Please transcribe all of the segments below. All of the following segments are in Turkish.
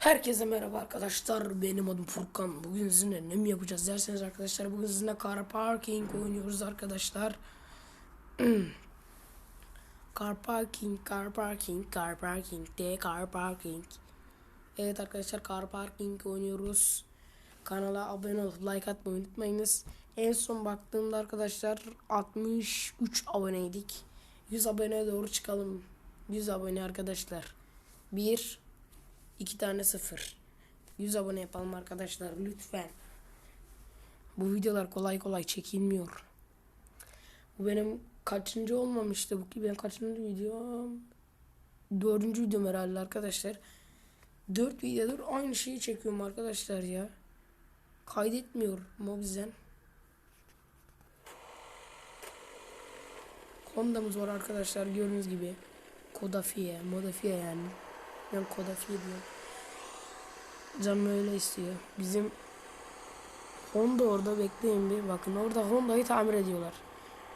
Herkese merhaba arkadaşlar. Benim adım Furkan. Bugün sizinle ne mi yapacağız derseniz arkadaşlar. Bugün sizinle car parking oynuyoruz arkadaşlar. car parking, car parking, car parking, de car parking. Evet arkadaşlar car parking oynuyoruz. Kanala abone olup like atmayı unutmayınız. En son baktığımda arkadaşlar 63 aboneydik. 100 aboneye doğru çıkalım. 100 abone arkadaşlar. 1 İki tane sıfır. 100 abone yapalım arkadaşlar lütfen. Bu videolar kolay kolay çekilmiyor. Bu benim kaçıncı olmamıştı bu ki ben kaçıncı videom? Dördüncü videom herhalde arkadaşlar. Dört videodur aynı şeyi çekiyorum arkadaşlar ya. Kaydetmiyor Mobizen. Honda'mız var arkadaşlar gördüğünüz gibi. Kodafiye, Modafiye yani. Ben Kodafiye diyorum. Canım öyle istiyor. Bizim Honda orada bekleyin bir bakın orada Honda'yı tamir ediyorlar.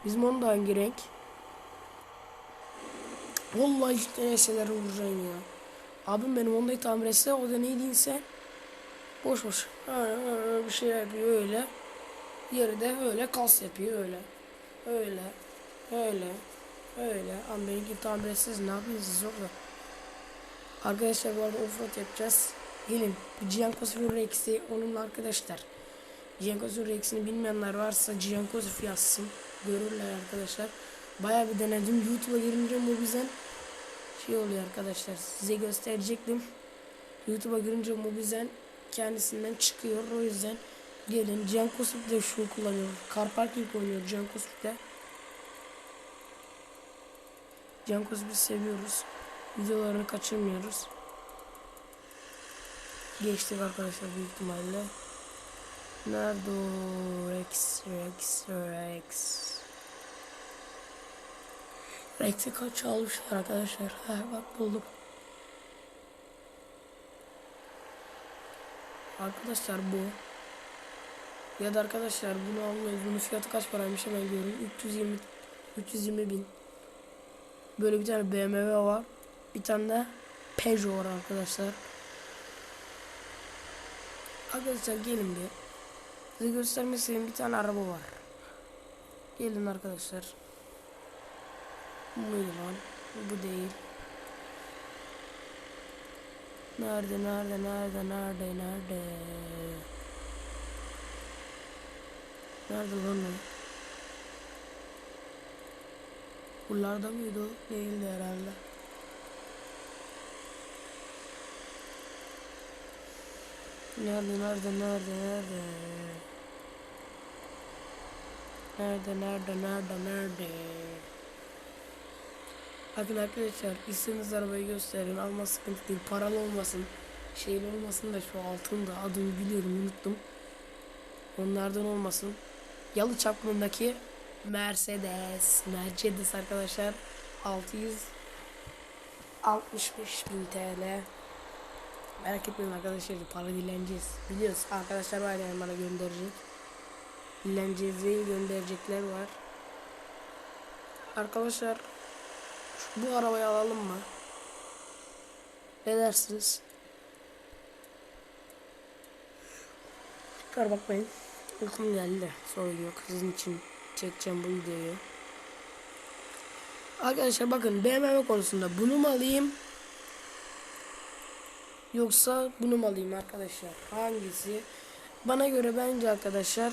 Bizim Honda hangi renk? Vallahi işte neseler vuracağım ya. Abim benim Honda'yı tamir etse o da ne değilse boş boş. Bir şey yapıyor öyle. Diğeri de öyle kas yapıyor öyle. Öyle. Öyle. Öyle. Ama benimki tamir etsiz ne yapıyorsunuz orada? Arkadaşlar bu arada offroad yapacağız. Gelin. Bu Giancos'un Rex'i onunla arkadaşlar. Giancos'un Rex'ini bilmeyenler varsa Giancos yazsın. Görürler arkadaşlar. Bayağı bir denedim. YouTube'a girince bu bizden şey oluyor arkadaşlar. Size gösterecektim. YouTube'a girince Mobizen kendisinden çıkıyor. O yüzden gelin. Giancos'u de şu kullanıyor. Car Parking oynuyor Giancos'u de. Giancos'u biz seviyoruz. Videolarını kaçırmıyoruz. Geçtik arkadaşlar büyük ihtimalle. Nerede o? Rex, Rex, Rex. Rex'i kaç almışlar arkadaşlar? Ha bak buldum. Arkadaşlar bu. Ya da arkadaşlar bunu almayız. Bunun fiyatı kaç paraymış hemen görün. 320 320 bin. Böyle bir tane BMW var. Bir tane de Peugeot var arkadaşlar. Arkadaşlar gelin bir. Size göstermek istediğim bir tane araba var. Gelin arkadaşlar. Bu lan? Bu değil. Nerede, nerede, nerede, nerede, nerede? Nerede lan o? Buralarda mıydı o? Değildi herhalde. Nerede nerede nerede nerede? Nerede nerede nerede nerede? Bakın arkadaşlar istediğiniz arabayı gösterin. Alma sıkıntı değil. Paralı olmasın şeyli olmasın da şu altında adını biliyorum unuttum. Onlardan olmasın. Yalı çapındaki Mercedes Mercedes arkadaşlar. 665 bin TL Merak etmeyin arkadaşlar para dileneceğiz. Biliyoruz arkadaşlar var yani bana gönderecek. Dileneceğizi gönderecekler var. Arkadaşlar bu arabayı alalım mı? Ne dersiniz? Çıkar bakmayın. Uykum geldi. Sorun yok. Sizin için çekeceğim bu videoyu. Arkadaşlar bakın BMW konusunda bunu mu alayım? Yoksa bunu mu alayım arkadaşlar? Hangisi? Bana göre bence arkadaşlar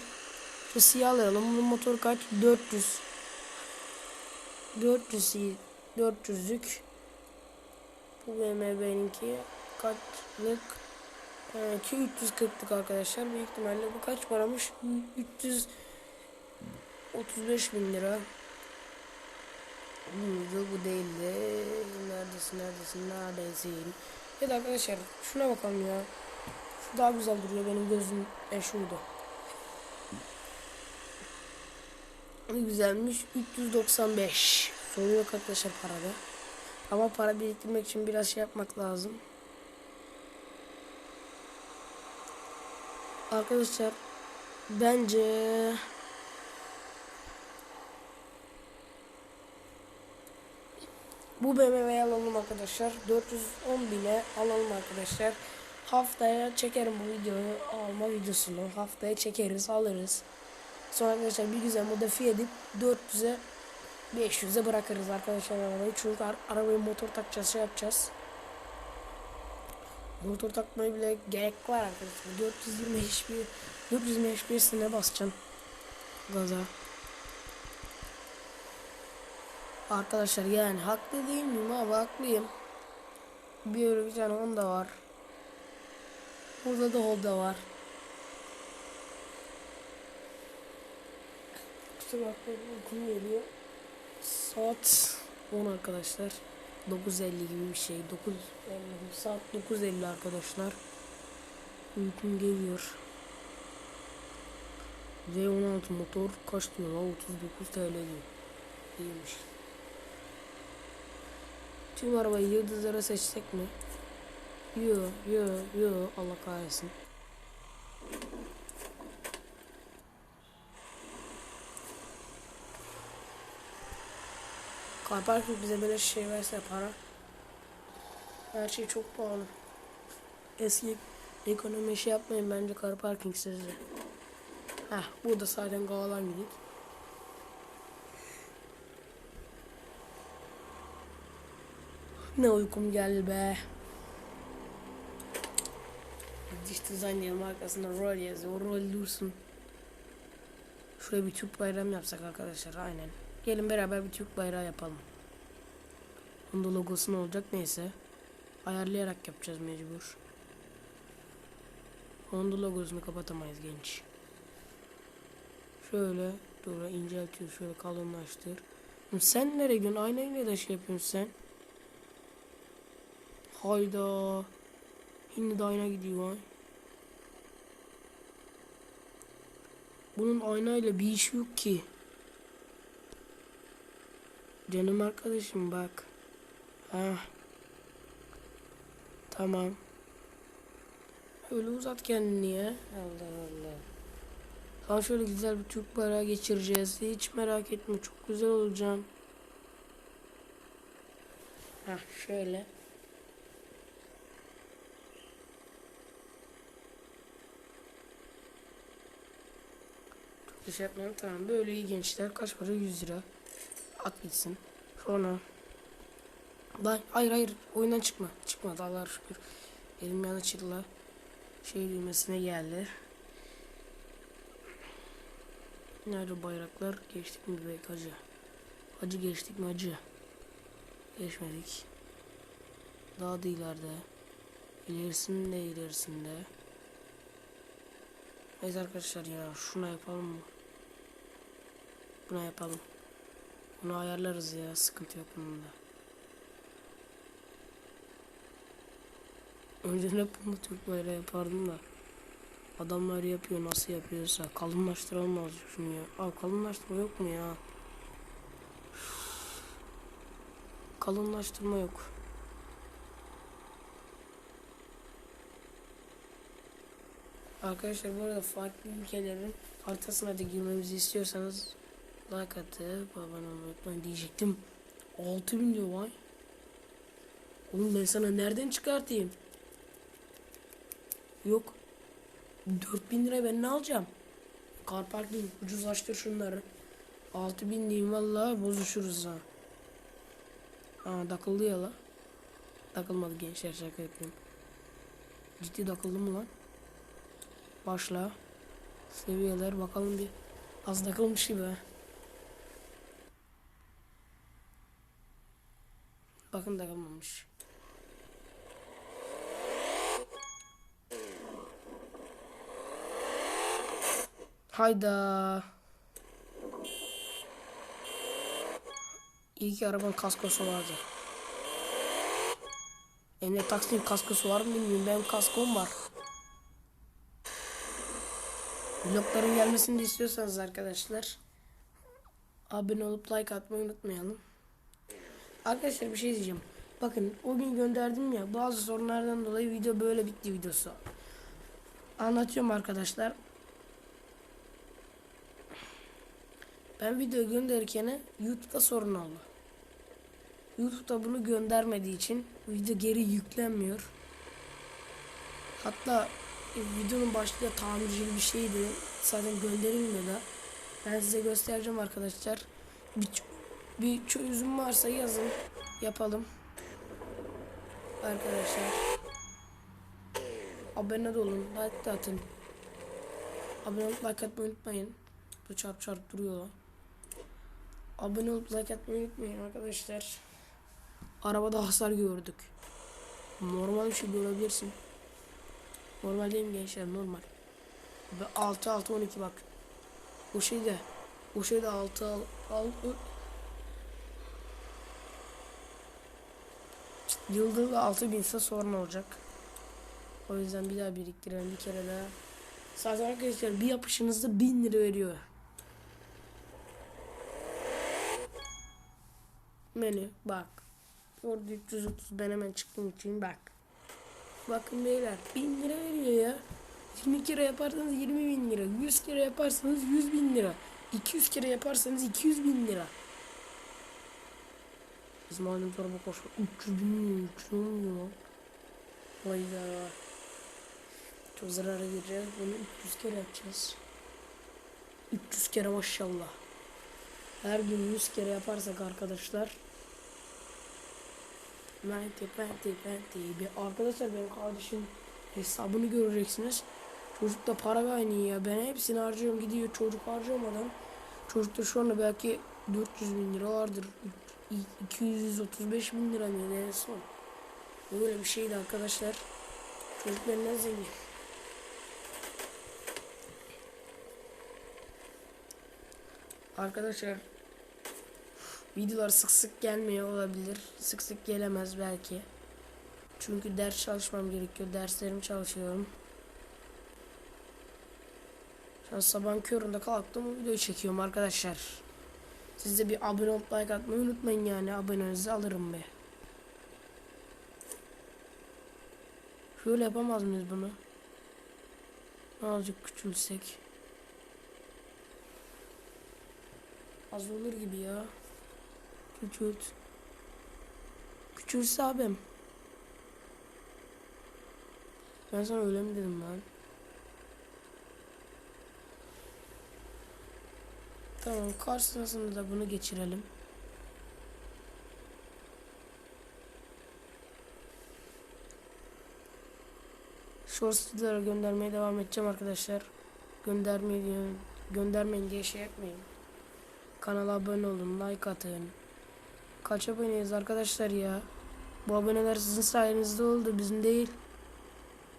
şu siyah alalım. Bunun motor kaç? 400. 400 iyi. 400'lük. Bu BMW'ninki kaçlık? Ee, ki 340'lık arkadaşlar. Büyük ihtimalle bu kaç paramış? 335 bin lira. Buydu bu değildi. Neredesin neredesin neredesin? Ya da arkadaşlar şuna bakalım ya. Şu daha güzel duruyor benim gözüm e. Ne güzelmiş 395. Sorun yok arkadaşlar parada. Ama para biriktirmek için biraz şey yapmak lazım. Arkadaşlar bence Bu BMW'yi alalım arkadaşlar. 410 bine alalım arkadaşlar. haftaya çekerim bu videoyu alma videosunu. Haftaya çekeriz alırız. Sonra arkadaşlar bir güzel modifiye edip 400'e 500'e bırakırız arkadaşlar arabayı. Çünkü ar- arabayı motor takacağız şey yapacağız. Motor takmaya bile gerek var arkadaşlar. 420 HP 420 HP'sine basacaksın gaza. Arkadaşlar yani haklı değil miyim abi haklıyım. Bir tane Honda var. Burada da Honda var. Kusura bakmayın uykum geliyor. Saat 10 arkadaşlar. 9.50 gibi bir şey. 9 saat 9.50 arkadaşlar. Uykum geliyor. V16 motor kaç diyor la 39 TL diyor. İyiymiş. Tüm arabayı yıldızlara seçsek mi? Yo yo yo Allah kahretsin. Parking bize böyle şey verse para. Her şey çok pahalı. Eski ekonomi şey yapmayın bence car parking sizce. Heh burada zaten Gağlan gidik. Ne uykum geldi be. Diş dizayn markasında rol yazıyor. Rol dursun. Şuraya bir Türk bayrağı mı yapsak arkadaşlar? Aynen. Gelin beraber bir Türk bayrağı yapalım. Honda logosu ne olacak neyse. Ayarlayarak yapacağız mecbur. Honda logosunu kapatamayız genç. Şöyle dur inceltiyor şöyle kalınlaştır. Sen nereye gidiyorsun? Aynayı neden şey yapıyorsun sen? Hayda. Şimdi de ayna gidiyor. Bunun aynayla bir işi yok ki. Canım arkadaşım bak. Ha. Tamam. Öyle uzat kendini ya. Allah Allah. Daha şöyle güzel bir Türk bayrağı geçireceğiz. Hiç merak etme çok güzel olacağım. Hah şöyle. Bir şey yapmayalım. Tamam böyle iyi gençler. Kaç para? 100 lira. At gitsin. Sonra. Lan hayır hayır oyundan çıkma. Çıkmadı Allah'a şükür. Elim yanlışlıkla şey düğmesine geldi. Nerede bayraklar? Geçtik mi be hacı? Hacı geçtik mi hacı? Geçmedik. Daha da ileride. İlerisinde ilerisinde. Neyse arkadaşlar ya şuna yapalım mı? Buna yapalım. Bunu ayarlarız ya sıkıntı yok bunun da. Önceden hep bunu Türk bayrağı yapardım da. Adamlar yapıyor nasıl yapıyorsa. Kalınlaştıralım azıcık şunu ya. Abi kalınlaştırma yok mu ya? Kalınlaştırma yok. Arkadaşlar bu arada farklı ülkelerin haritasına da girmemizi istiyorsanız like atıp abone olmayı unutmayın diyecektim. 6000 diyor vay. Oğlum ben sana nereden çıkartayım? Yok. 4000 lira ben ne alacağım? Car parking ucuzlaştır şunları. 6000 diyeyim vallahi bozuşuruz ha. Aa takıldı ya la. Takılmadı gençler şaka yapıyorum. Ciddi takıldı mı lan? Başla. Seviyeler bakalım bir. Az takılmış gibi ha. Bakın takılmamış. Hayda. İyi ki arabanın kaskosu vardı. Emre taksinin kaskosu var mı bilmiyorum. Benim kaskom var. Vlogların gelmesini de istiyorsanız arkadaşlar abone olup like atmayı unutmayalım. Arkadaşlar bir şey diyeceğim. Bakın o gün gönderdim ya bazı sorunlardan dolayı video böyle bitti videosu. Anlatıyorum arkadaşlar. Ben video gönderirken YouTube'da sorun oldu. YouTube'da bunu göndermediği için video geri yüklenmiyor. Hatta e, videonun başında tamircili bir şeydi. Zaten gönderilmiyor da. Ben size göstereceğim arkadaşlar. Bir, ç- bir çözüm varsa yazın. Yapalım. Arkadaşlar. Abone olun. Like atın. Abone olup like atmayı unutmayın. Bu çarp çarp duruyor. Abone olup like atmayı unutmayın arkadaşlar. Arabada hasar gördük. Normal bir şey görebilirsin. Normal değil mi gençler? Normal. Ve 6 6 12 bak. O şey de o şey de 6 al, al Yıldız 6 binse sorun olacak. O yüzden bir daha biriktirelim bir kere daha. Zaten arkadaşlar bir yapışınızda 1000 lira veriyor. Menü bak. Orada 330 ben hemen çıktım için bak. Bakın beyler 1000 lira veriyor ya. 20 kere yaparsanız 20 bin lira. 100 kere yaparsanız 100 bin lira. 200 kere yaparsanız 200 bin lira. Bizim halimiz araba koşma. 300 bin lira. 300 bin lira. Hayda. Çok zarara gireceğiz. Bunu 300 kere yapacağız. 300 kere maşallah. Her gün 100 kere yaparsak arkadaşlar. Venti, venti, venti. Bir arkadaşlar benim kardeşim hesabını göreceksiniz. Çocukta para kaynıyor ya. Ben hepsini harcıyorum gidiyor çocuk harcamadan. Çocukta şu anda belki 400 bin lira vardır. 235 bin lira mı ne en son. Böyle bir şeydi arkadaşlar. Çocuk benden zengin. Arkadaşlar videolar sık sık gelmiyor olabilir. Sık sık gelemez belki. Çünkü ders çalışmam gerekiyor. Derslerimi çalışıyorum. Şu an sabahın köründe kalktım video çekiyorum arkadaşlar. Siz de bir abone olup like atmayı unutmayın yani. Abonenizi alırım be. Şöyle yapamaz mıyız bunu? Azıcık küçülsek. Az olur gibi ya. Küçült. Küçülse abim. Ben sana öyle mi dedim lan? Tamam karşısında da bunu geçirelim. Shorts videolara göndermeye devam edeceğim arkadaşlar. Göndermeyi göndermeyin diye şey yapmayın. Kanala abone olun, like atın. Kaç aboneyiz arkadaşlar ya? Bu aboneler sizin sayenizde oldu, bizim değil.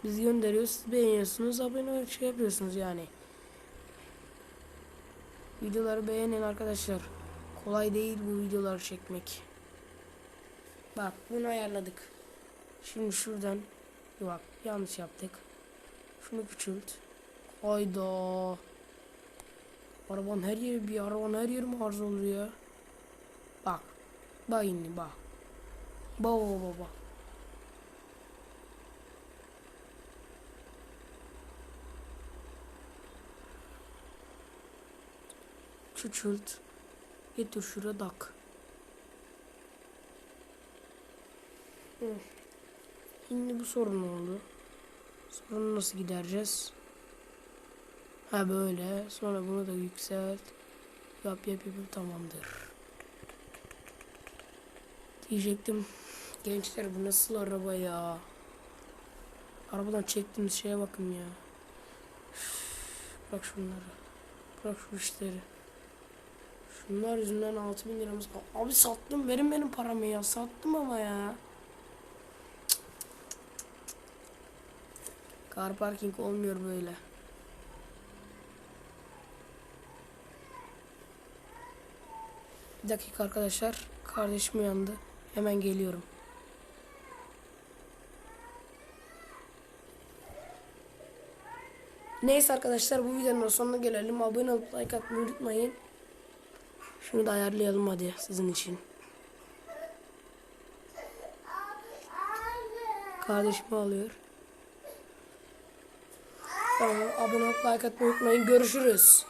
Biz gönderiyoruz, siz beğeniyorsunuz, abone şey yapıyorsunuz yani. Videoları beğenin arkadaşlar. Kolay değil bu videoları çekmek. Bak bunu ayarladık. Şimdi şuradan bak yanlış yaptık. Şunu küçült. Hayda. Arabanın her yeri bir arabanın her yeri mi arıza oluyor? Bak. Bak şimdi bak. Bak bak bak Küçült. Getir şuraya dak. Hı. Şimdi bu sorun oldu. Sorunu nasıl gidereceğiz? Ha böyle. Sonra bunu da yükselt. Yap yap yap tamamdır. Diyecektim. Gençler bu nasıl araba ya? Arabadan çektiğimiz şeye bakın ya. Üf, Bırak şunları. Bırak şu işleri. Şunlar yüzünden 6000 liramız kaldı. Abi sattım verin benim paramı ya. Sattım ama ya. Car parking olmuyor böyle. Bir dakika arkadaşlar. Kardeşim uyandı. Hemen geliyorum. Neyse arkadaşlar bu videonun sonuna gelelim. Abone olup like atmayı unutmayın. Şunu da ayarlayalım hadi sizin için. Kardeşimi alıyor. Abone olup like atmayı unutmayın. Görüşürüz.